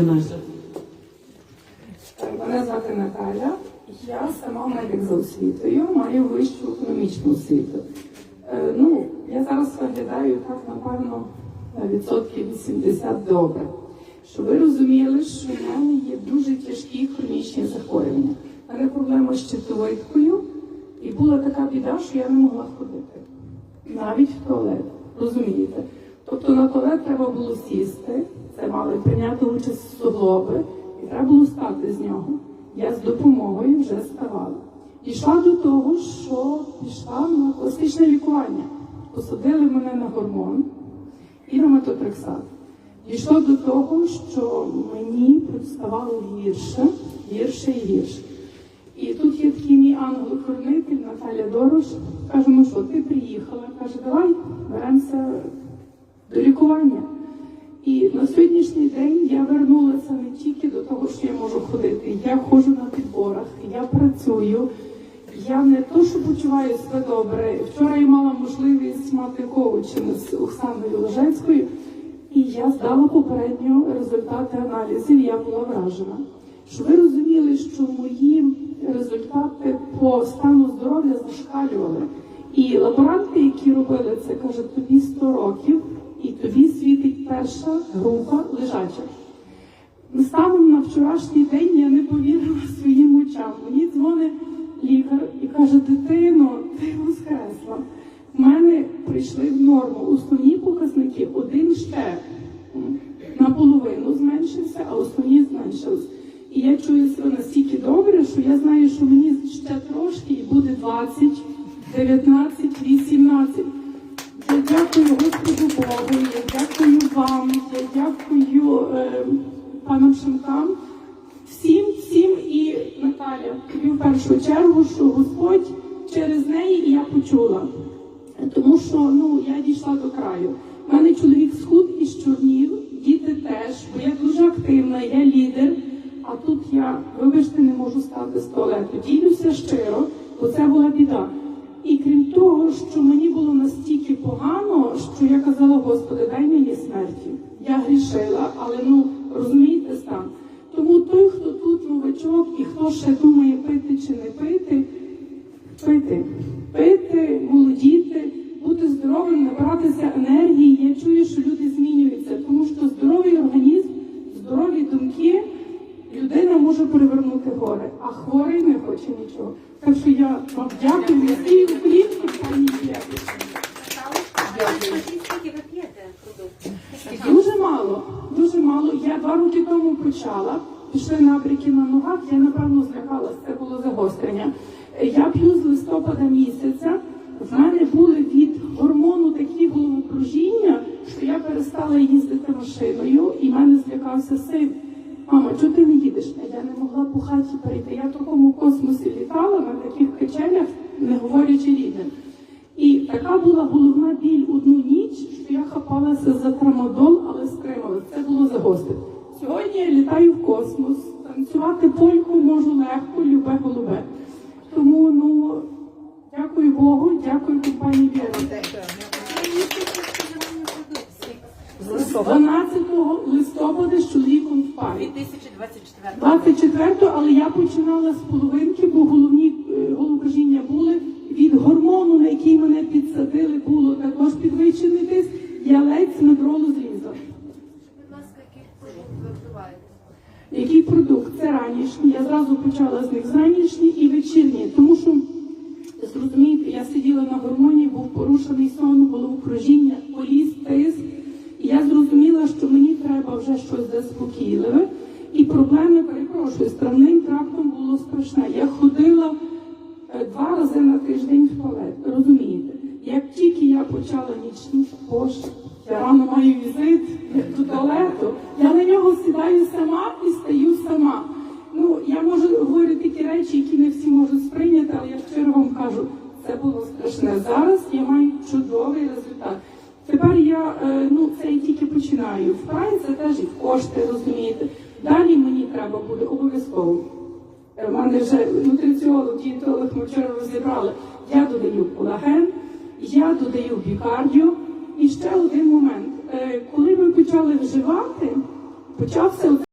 Ірина. Мене звати Наталя. Я сама медик за освітою, маю вищу економічну освіту. Е, ну, я зараз виглядаю так, напевно, на відсотків 80 добре. Щоб ви розуміли, що в мене є дуже тяжкі хронічні захворювання. У мене проблема з щитовидкою, і була така біда, що я не могла ходити. Навіть в туалет. Розумієте? Тобто на туалет треба було сісти, це мали прийняти участь суглоби, і треба було стати з нього. Я з допомогою вже ставала. Дійшла до того, що пішла на класичне лікування. Посадили мене на гормон і на метотрексат. Дійшло до того, що мені ставало гірше, гірше і гірше. І тут є такий мій ангел-хранитель Наталя Дорош. Каже, ну що, ти приїхала? Каже, давай беремося до лікування. І на сьогоднішній день я вернулася не тільки до того, що я можу ходити. Я ходжу на підборах, я працюю. Я не то, що почуваю себе добре. Вчора я мала можливість мати коучинг з Оксаною Ложецькою, і я здала попередньо результати аналізів. Я була вражена. Щоб ви розуміли, що мої результати по стану здоров'я зашкалювали. І лаборанти, які робили це, кажуть, тобі 100 років, тобі світить перша група лежачих. Станом на вчорашній день я не повірила своїм очам. Мені дзвонить лікар і каже, дитино, ти воскресла. У мене прийшли в норму. Основні показники один ще наполовину зменшився, а основні зменшились. І я чую себе настільки добре, що я знаю, що мені ще трошки і буде 20, 19, 18. Дякую Господу Богу, я дякую вам, я дякую е, панам Шимкам, всім, всім і Наталя, тобі в першу чергу, що Господь через неї і я почула. Тому що ну, я дійшла до краю. У мене чоловік схуд із чорнів, діти теж, бо я дуже активна, я лідер. А тут я, вибачте, не можу стати з туалету. Ділюся щиро, бо це була біда. І крім того, що мені було настільки погано, що я казала, Господи, дай мені смерті. Я грішила, але ну розумієте стан. Тому той, хто тут новачок і хто ще думає пити чи не пити, пити, пити, молодіти, бути здоровим, набратися енергії. Я чую, що перевернути а хворий не хоче нічого. Так що я вам дякую всій українській пані продуктів? Дуже мало, дуже мало. Я два роки тому почала. Пішли набряки на ногах, я напевно злякалася, це було загострення. Я п'ю з листопада місяця. В мене були від гормону такі головокружіння, що я перестала їздити машиною, і в мене злякався син. А я не могла по хаті перейти. Я в такому космосі літала на таких качелях, не говорячи рідним. І така була головна біль одну ніч, що я хапалася за трамадол, але стрималася. Це було загострено. Сьогодні я літаю в космос, танцювати польку можу легко, любе голубе. Тому ну дякую Богу, дякую компанії Віра. З 12 листопада з чоловіком в парі. 2024 24, але я починала з половинки, бо головні е, головокружіння були від гормону, на який мене підсадили, було також підвищений тиск. Я ледь медролу зрізала. Будь ласка, який продукт ви вживаєте? Який продукт? Це ранішні. Я зразу почала з них з ранішні і вечірні, треба заспокійливе. І проблеми, перепрошую, з трактом було страшне. Я ходила е, два рази на тиждень в туалет, розумієте? Як тільки я почала нічні, боже, я рано маю візит до туалету, я на нього сідаю сама і стаю сама. Ну, я можу говорити такі речі, які не всі можуть сприйняти, але я щиро вам кажу, це було страшне. Зараз я маю чудовий результат. Тепер я е, ну це я тільки починаю. Вкрай це теж і кошти, розумієте. Далі мені треба буде обов'язково. У мене вже нутриціолог, дієтолог ми вчора розібрали. Я додаю колаген, я додаю бікардіо. І ще один момент. Е, Коли ми почали вживати, почався